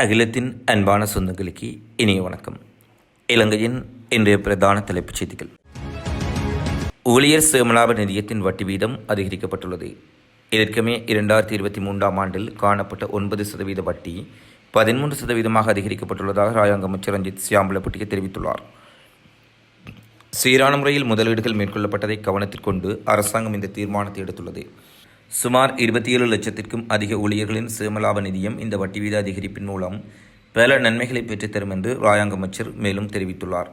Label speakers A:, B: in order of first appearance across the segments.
A: அகிலத்தின் அன்பான சொந்தங்களுக்கு இனிய வணக்கம். இலங்கையின் இன்றைய பிரதான தலைப்புச் செய்திகள். ஊழியர் சேமலாப நிதியத்தின் வட்டி வீதம் அதிகரிக்கப்பட்டுள்ளது. இதற்குமே இரண்டாயிரத்தி இருபத்தி மூன்றாம் ஆண்டில் காணப்பட்ட ஒன்பது சதவீத வட்டி பதிமூன்று சதவீதமாக அதிகரிக்கப்பட்டுள்ளதாக ராஜாங்க அமைச்சர் ரஞ்சித் சியாம்பலப்பட்டிய தெரிவித்துள்ளார். சீரான முறையில் முதலீடுகள் மேற்கொள்ளப்பட்டதை கவனத்தில் கொண்டு அரசாங்கம் இந்த தீர்மானத்தை எடுத்துள்ளது. சுமார் இருபத்தி ஏழு லட்சத்திற்கும் அதிக ஊழியர்களின் சேமலாப நிதியம் இந்த வட்டி வீத அதிகரிப்பின் மூலம் பல நன்மைகளை பெற்றுத்தரும் என்று ராயாங்க அமைச்சர் மேலும் தெரிவித்துள்ளார்.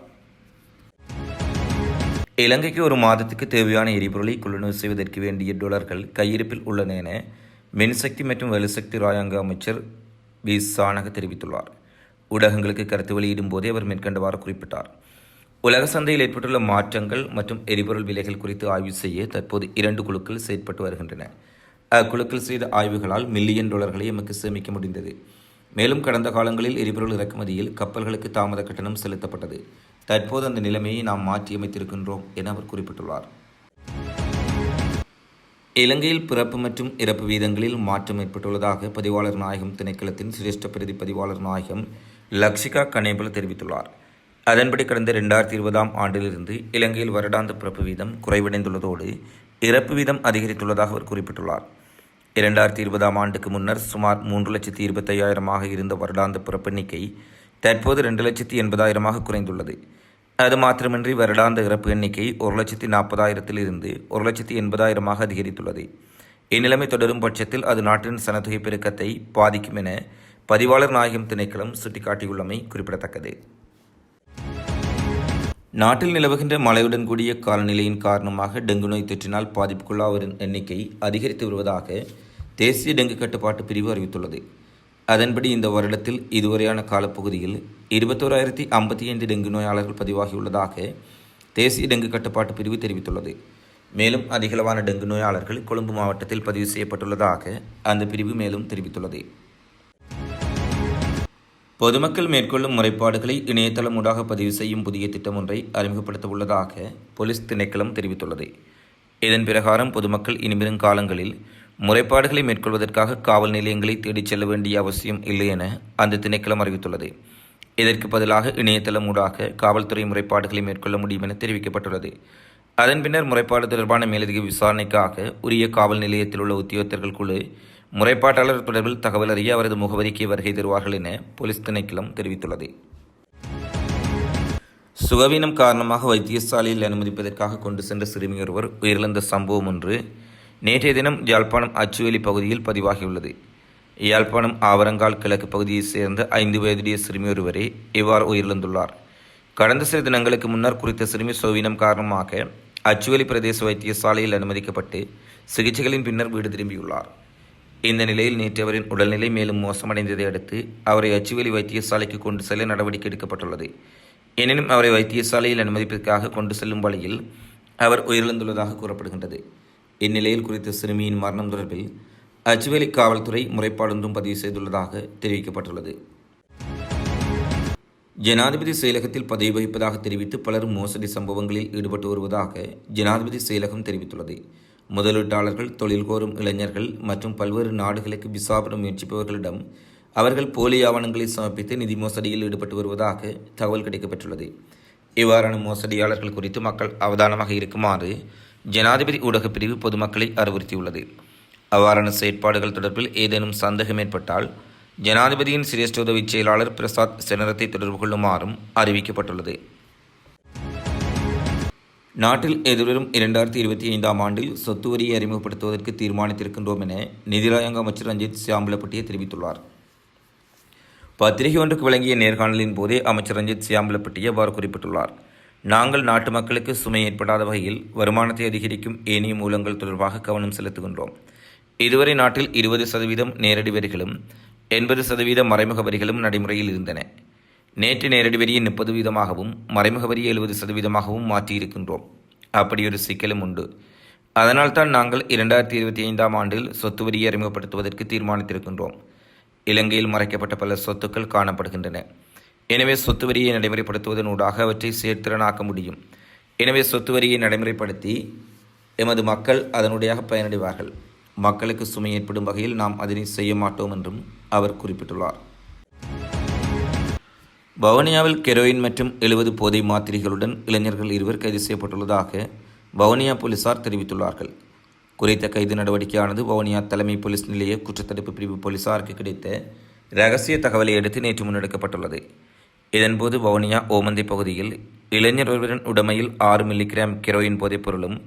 A: இலங்கைக்கு ஒரு மாதத்துக்கு தேவையான எரிபொருளை கொள்ளுநர் செய்வதற்கு வேண்டிய டொலர்கள் கையிருப்பில் உள்ளன என மின்சக்தி மற்றும் வலுசக்தி ராயாங்க அமைச்சர் பி சானக தெரிவித்துள்ளார். ஊடகங்களுக்கு கருத்து வெளியிடும் போதே அவர் மேற்கண்டவாறு குறிப்பிட்டார். உலக சந்தையில் ஏற்பட்டுள்ள மாற்றங்கள் மற்றும் எரிபொருள் விலைகள் குறித்து ஆய்வு செய்ய தற்போது இரண்டு குழுக்கள் செயற்பட்டு வருகின்றன. அக்குழுக்கள் செய்த ஆய்வுகளால் மில்லியன் டாலர்களை எமக்கு சேமிக்க முடிந்தது. மேலும் கடந்த காலங்களில் எரிபொருள் இறக்குமதியில் கப்பல்களுக்கு தாமத கட்டணம் செலுத்தப்பட்டது. தற்போது அந்த நிலைமையை நாம் மாற்றியமைத்திருக்கின்றோம் என அவர் குறிப்பிட்டுள்ளார். இலங்கையில் பிறப்பு மற்றும் இறப்பு வீதங்களில் மாற்றம் ஏற்பட்டுள்ளதாக பதிவாளர் நாயகம் திணைக்களத்தின் சிரேஷ்ட பிரதி பதிவாளர் நாயகம் லக்ஷிகா கணேபல் தெரிவித்துள்ளார். அதன்படி கடந்த ரெண்டாயிரத்தி இருபதாம் ஆண்டிலிருந்து இலங்கையில் வருடாந்த பிறப்பு வீதம் குறைவடைந்துள்ளதோடு இறப்பு வீதம் அதிகரித்துள்ளதாக அவர் குறிப்பிட்டுள்ளார். இரண்டாயிரத்தி இருபதாம் ஆண்டுக்கு முன்னர் சுமார் மூன்று லட்சத்தி இருபத்தையாயிரமாக இருந்த வருடாந்த பிறப்பு எண்ணிக்கை தற்போது ரெண்டு லட்சத்தி எண்பதாயிரமாக குறைந்துள்ளது. அது மாத்திரமின்றி வருடாந்த இறப்பு எண்ணிக்கை ஒரு லட்சத்தி நாற்பதாயிரத்தில் இருந்து ஒரு லட்சத்தி எண்பதாயிரமாக அதிகரித்துள்ளது. இந்நிலைமை தொடரும் பட்சத்தில் அது நாட்டின் சனத்தொகை பெருக்கத்தை பாதிக்கும் என பதிவாளர் நாயகம் திணைக்களம் சுட்டிக்காட்டியுள்ளமை குறிப்பிடத்தக்கது. நாட்டில் நிலவுகின்ற மழையுடன் கூடிய காலநிலையின் காரணமாக டெங்கு நோய் தொற்றினால் பாதிப்புக்குள்ளாவரின் எண்ணிக்கை அதிகரித்து வருவதாக தேசிய டெங்கு கட்டுப்பாட்டு பிரிவு அறிவித்துள்ளது. அதன்படி இந்த வருடத்தில் இதுவரையான காலப்பகுதியில் இருபத்தோராயிரத்தி ஐம்பத்தி ஐந்து டெங்கு நோயாளர்கள் பதிவாகியுள்ளதாக தேசிய டெங்கு கட்டுப்பாட்டு பிரிவு தெரிவித்துள்ளது. மேலும் அதிகளவான டெங்கு நோயாளர்கள் கொழும்பு மாவட்டத்தில் பதிவு செய்யப்பட்டுள்ளதாக அந்த பிரிவு மேலும் தெரிவித்துள்ளது. பொதுமக்கள் மேற்கொள்ளும் முறைப்பாடுகளை இணையதளம் ஊடாக பதிவு செய்யும் புதிய திட்டம் ஒன்றை அறிமுகப்படுத்த உள்ளதாக போலீஸ் திணைக்களம் தெரிவித்துள்ளது. இதன் பிரகாரம் பொதுமக்கள் இனிவரும் காலங்களில் முறைப்பாடுகளை மேற்கொள்வதற்காக காவல் நிலையங்களை தேடிச் செல்ல வேண்டிய அவசியம் இல்லை என அந்த திணைக்களம் அறிவித்துள்ளது. இதற்கு பதிலாக இணையதளம் ஊடாக காவல்துறை முறைப்பாடுகளை மேற்கொள்ள முடியும் என தெரிவிக்கப்பட்டுள்ளது. அதன் பின்னர் முறைப்பாடு தொடர்பான மேலதிக விசாரணைக்காக உரிய காவல் நிலையத்தில் உள்ள உத்தியோகத்தர்கள் குழு முறைப்பாட்டாளர் தொடர்பில் தகவல் அறிய அவரது முகவரிக்கு வருகை தருவார்கள் என போலீஸ் திணைக்களம் தெரிவித்துள்ளது. சுகவீனம் காரணமாக வைத்தியசாலையில் அனுமதிப்பதற்காக கொண்டு சென்ற சிறுமி ஒருவர் உயிரிழந்த சம்பவம் ஒன்று நேற்றைய தினம் யாழ்ப்பாணம் அச்சுவேலி பகுதியில் பதிவாகியுள்ளது. யாழ்ப்பாணம் ஆவரங்கால் கிழக்கு பகுதியைச் சேர்ந்த ஐந்து வயதுடைய சிறுமி ஒருவரே இவ்வாறு உயிரிழந்துள்ளார். கடந்த சில தினங்களுக்கு முன்னர் குறித்த சிறுமி சுகவீனம் காரணமாக அச்சுவேலி பிரதேச வைத்தியசாலையில் அனுமதிக்கப்பட்டு சிகிச்சைகளின் பின்னர் வீடு திரும்பியுள்ளார். இந்த நிலையில் நேற்று அவரின் உடல்நிலை மேலும் மோசமடைந்ததை அடுத்து அவரை அச்சுவேலி வைத்தியசாலைக்கு கொண்டு செல்ல நடவடிக்கை எடுக்கப்பட்டுள்ளது. எனினும் அவரை வைத்தியசாலையில் அனுமதிப்பதற்காக கொண்டு செல்லும் வழியில் அவர் உயிரிழந்துள்ளதாக கூறப்படுகின்றது. இந்நிலையில் குறித்த சிறுமியின் மரணம் தொடர்பில் அச்சுவேலி காவல்துறை முறைப்பாடொன்றும் பதிவு செய்துள்ளதாக தெரிவிக்கப்பட்டுள்ளது. ஜனாதிபதி செயலகத்தில் பதவி வகிப்பதாக தெரிவித்து பலரும் மோசடி சம்பவங்களில் ஈடுபட்டு வருவதாக ஜனாதிபதி செயலகம் தெரிவித்துள்ளது. முதலீட்டாளர்கள் தொழில் கோரும் இளைஞர்கள் மற்றும் பல்வேறு நாடுகளுக்கு விசா பெற முயற்சிப்பவர்களிடம் அவர்கள் போலி ஆவணங்களை சமர்ப்பித்து நிதி மோசடியில் ஈடுபட்டு வருவதாக தகவல் கிடைக்கப்பட்டுள்ளது இவ்வாறான மோசடியாளர்கள் குறித்து மக்கள் அவதானமாக இருக்குமாறு ஜனாதிபதி ஊடகப் பிரிவு பொதுமக்களை அறிவுறுத்தியுள்ளது. அவ்வாறான செயற்பாடுகள் தொடர்பில் ஏதேனும் சந்தேகம் ஏற்பட்டால் ஜனாதிபதியின் சிரேஷ்ட உதவி செயலாளர் பிரசாத் செனரத்தை தொடர்பு கொள்ளுமாறும் அறிவிக்கப்பட்டுள்ளது. நாட்டில் எதிர்வரும் இரண்டாயிரத்தி இருபத்தி ஐந்தாம் ஆண்டில் சொத்து வரியை அறிமுகப்படுத்துவதற்கு தீர்மானித்திருக்கின்றோம் என நிதிராயங்க அமைச்சர் ரஞ்சித் சியாம்பலப்பட்டியை தெரிவித்துள்ளார். பத்திரிகை ஒன்றுக்கு வழங்கிய நேர்காணலின் போதே அமைச்சர் ரஞ்சித் சியாம்பலப்பட்டிய அவ்வாறு குறிப்பிட்டுள்ளார். நாங்கள் நாட்டு மக்களுக்கு சுமை ஏற்படாத வகையில் வருமானத்தை அதிகரிக்கும் ஏனைய மூலங்கள் தொடர்பாக கவனம் செலுத்துகின்றோம். இதுவரை நாட்டில் இருபது சதவீதம் நேரடி வரிகளும் எண்பது சதவீத மறைமுக வரிகளும் நடைமுறையில் இருந்தன. நேற்று நேரடி வரியை முப்பது வீதமாகவும் மறைமுக வரியை எழுபது சதவீதமாகவும் மாற்றியிருக்கின்றோம். அப்படி ஒரு சிக்கலும் உண்டு. அதனால்தான் நாங்கள் இரண்டாயிரத்தி இருபத்தி ஐந்தாம் ஆண்டில் சொத்து வரியை அறிமுகப்படுத்துவதற்கு தீர்மானித்திருக்கின்றோம். இலங்கையில் மறைக்கப்பட்ட பல சொத்துக்கள் காணப்படுகின்றன. எனவே சொத்து வரியை நடைமுறைப்படுத்துவதன் ஊடாக அவற்றை சேர்த்திறனாக்க முடியும். எனவே சொத்து வரியை நடைமுறைப்படுத்தி எமது மக்கள் அதனுடைய பயனடைவார்கள். மக்களுக்கு சுமை ஏற்படும் வகையில் நாம் அதனை செய்ய மாட்டோம் என்றும் அவர் குறிப்பிட்டுள்ளார். வவுனியாவில் கெரோயின் மற்றும் எழுபது போதை மாத்திரைகளுடன் இளைஞர்கள் இருவர் கைது செய்யப்பட்டுள்ளதாக வவுனியா போலீசார் தெரிவித்துள்ளார்கள். குறித்த கைது நடவடிக்கையானது வவுனியா தலைமை போலீஸ் நிலைய குற்றத்தடுப்பு பிரிவு போலீசாருக்கு கிடைத்த ரகசிய தகவலை அடுத்து நேற்று முன்னெடுக்கப்பட்டுள்ளது. இதன்போது வவுனியா ஓமந்தை பகுதியில் இளைஞர் ஒருவரின் உடமையில் ஆறு மில்லிகிராம் கெரோயின் போதைப் பொருளும்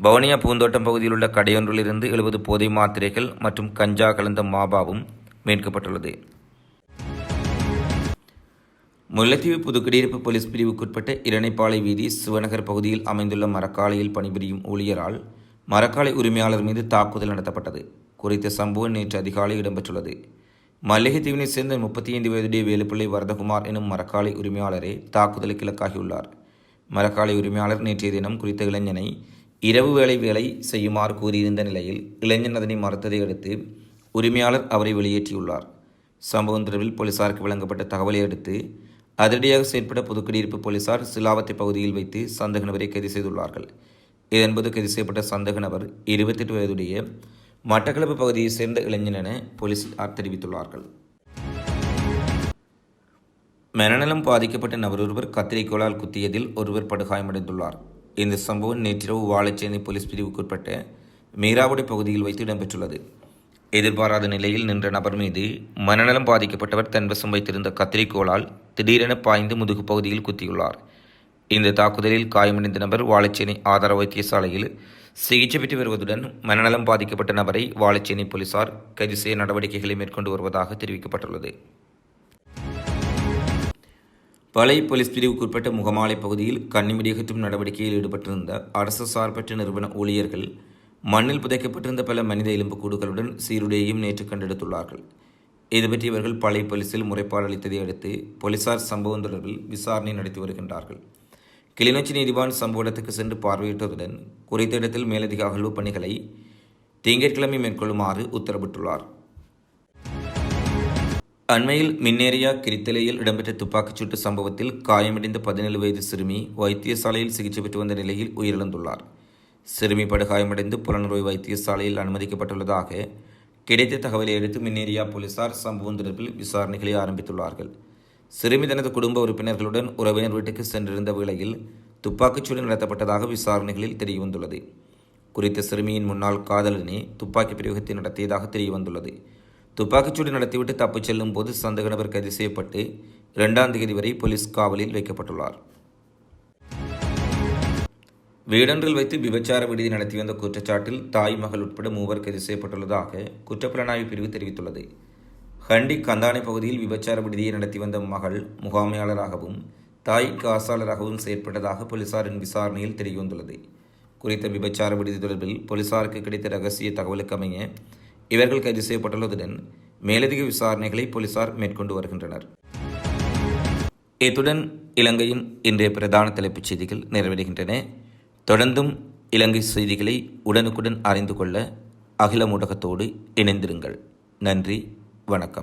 A: வவுனியா பூந்தோட்டம் பகுதியில் உள்ள கடையொன்றிலிருந்து எழுபது போதை மாத்திரைகள் மற்றும் கஞ்சா கலந்த மாபாவும் மீட்கப்பட்டுள்ளது. முல்லைத்தீவு புதுக்குடியிருப்பு போலீஸ் பிரிவுக்குட்பட்ட இரணைப்பாலை வீதி சிவநகர் பகுதியில் அமைந்துள்ள மரக்காலையில் பணிபுரியும் ஊழியரால் மரக்காலை உரிமையாளர் மீது தாக்குதல் நடத்தப்பட்டது. குறித்த சம்பவம் நேற்று அதிகாலை இடம்பெற்றுள்ளது. மல்லிகைத்தீவினை சேர்ந்த முப்பத்தி ஐந்து வயதுடைய வேலுப்பிள்ளை வரதகுமார் எனும் மரக்காலை உரிமையாளரே தாக்குதலுக்கு இலக்காகியுள்ளார். மரக்காலை உரிமையாளர் நேற்றைய தினம் குறித்த இளைஞனை இரவு வேளை வேலை செய்யுமாறு கூறியிருந்த நிலையில் இளைஞன் அதனை மறுத்ததை அடுத்து உரிமையாளர் அவரை வெளியேற்றியுள்ளார். சம்பவம் தொடர்பில் போலீசாருக்கு வழங்கப்பட்ட தகவலை அடுத்து அதிரடியாக செயற்பட்ட புதுக்குடியிருப்பு போலீசார் சிலாவத்தை பகுதியில் வைத்து சந்தக நபரை கைது செய்துள்ளார்கள். இதன்போது கைது செய்யப்பட்ட சந்தக நபர் இருபத்தெட்டு வயதுடைய மட்டக்களப்பு பகுதியைச் சேர்ந்த இளைஞன் என போலீசார் தெரிவித்துள்ளார்கள். மனநலம் பாதிக்கப்பட்ட நபர் ஒருவர் கத்திரிக்கோளால் குத்தியதில் ஒருவர் படுகாயமடைந்துள்ளார். இந்த சம்பவம் நேற்றிரவு வாழைச்சேனை போலீஸ் பிரிவுக்குட்பட்ட மீராவுடை பகுதியில் வைத்து இடம்பெற்றுள்ளது. எதிர்பாராத நிலையில் நின்ற நபர் மீது மனநலம் பாதிக்கப்பட்டவர் தன் வசம் வைத்திருந்த கத்திரிக்கோளால் திடீரென பாய்ந்து முதுகு பகுதியில் குத்தியுள்ளார். இந்த தாக்குதலில் காயமடைந்த நபர் வாழைச்சேனை ஆதார வைத்தியசாலையில் சிகிச்சை பெற்று வருவதுடன் மனநலம் பாதிக்கப்பட்ட நபரை வாழைச்சேனை போலீசார் கைது செய்ய நடவடிக்கைகளை மேற்கொண்டு வருவதாக தெரிவிக்கப்பட்டுள்ளது. பழைய போலீஸ் பிரிவுக்குட்பட்ட முகமாலை பகுதியில் கண்ணிமடி அகற்றும் நடவடிக்கையில் ஈடுபட்டிருந்த அரசு சார்பற்ற நிறுவன ஊழியர்கள் மண்ணில் புதைக்கப்பட்டிருந்த பல மனித எலும்புக்கூடுகளுடன் சீருடையையும் நேற்று கண்டெடுத்துள்ளார்கள். இதுபற்றி இவர்கள் பழைய போலீசில் முறைப்பாடு அளித்ததை அடுத்து போலீசார் சம்பவம் தொடர்பில் விசாரணை நடத்தி வருகின்றார்கள். கிளிநொச்சி நீதிவான் சம்பவ இடத்துக்கு சென்று பார்வையிட்டதுடன் குறித்த இடத்தில் மேலதிக அகழ்வு பணிகளை திங்கட்கிழமை மேற்கொள்ளுமாறு உத்தரவிட்டுள்ளார். அண்மையில் மின்னேரியா கிரித்தலையில் இடம்பெற்ற துப்பாக்கிச்சூட்டு சம்பவத்தில் காயமடைந்த பதினேழு வயது சிறுமி வைத்தியசாலையில் சிகிச்சை பெற்று வந்த நிலையில் உயிரிழந்துள்ளார். சிறுமி படுகாயமடைந்து புலனுறவு வைத்தியசாலையில் அனுமதிக்கப்பட்டுள்ளதாக கிடைத்த தகவலை அடுத்து மின்னேரியா போலீசார் சம்பவம் தொடர்பில் விசாரணைகளை ஆரம்பித்துள்ளார்கள். சிறுமி தனது குடும்ப உறுப்பினர்களுடன் உறவினர் வீட்டுக்கு சென்றிருந்த வேளையில் துப்பாக்கிச்சூடு நடத்தப்பட்டதாக விசாரணைகளில் தெரியவந்துள்ளது. குறித்த சிறுமியின் முன்னாள் காதலனே துப்பாக்கி பிரயோகத்தை நடத்தியதாக தெரியவந்துள்ளது. துப்பாக்கிச்சூடு நடத்திவிட்டு தப்பிச் செல்லும் போது சந்தேக நபர் கைது செய்யப்பட்டு இரண்டாம் தேதி வரை போலீஸ் காவலில் வைக்கப்பட்டுள்ளார். வீடொன்றில் வைத்து விபச்சார விடுதி நடத்தி வந்த குற்றச்சாட்டில் தாய் மகள் உட்பட மூவர் கைது செய்யப்பட்டுள்ளதாக குற்றப்புலனாய்வு பிரிவு தெரிவித்துள்ளது. ஹண்டி கந்தானை பகுதியில் விபச்சார விடுதியை நடத்தி வந்த மகள் முகாமையாளராகவும் தாய் காசாளராகவும் செயற்பட்டதாக போலீசாரின் விசாரணையில் தெரியவந்துள்ளது. குறித்த விபச்சார விடுதி தொடர்பில் போலீசாருக்கு கிடைத்த ரகசிய தகவலுக்கு அமைய இவர்கள் கைது செய்யப்பட்டுள்ளதுடன் மேலதிக விசாரணைகளை போலீசார் மேற்கொண்டு வருகின்றனர். இத்துடன் இலங்கையின் இன்றைய பிரதான தலைப்புச் செய்திகள் நிறைவடைகின்றன. தொடர்ந்தும் இலங்கை செய்திகளை உடனுக்குடன் அறிந்து கொள்ள அகில ஊடகத்தோடு இணைந்திருங்கள். நன்றி வணக்கம்.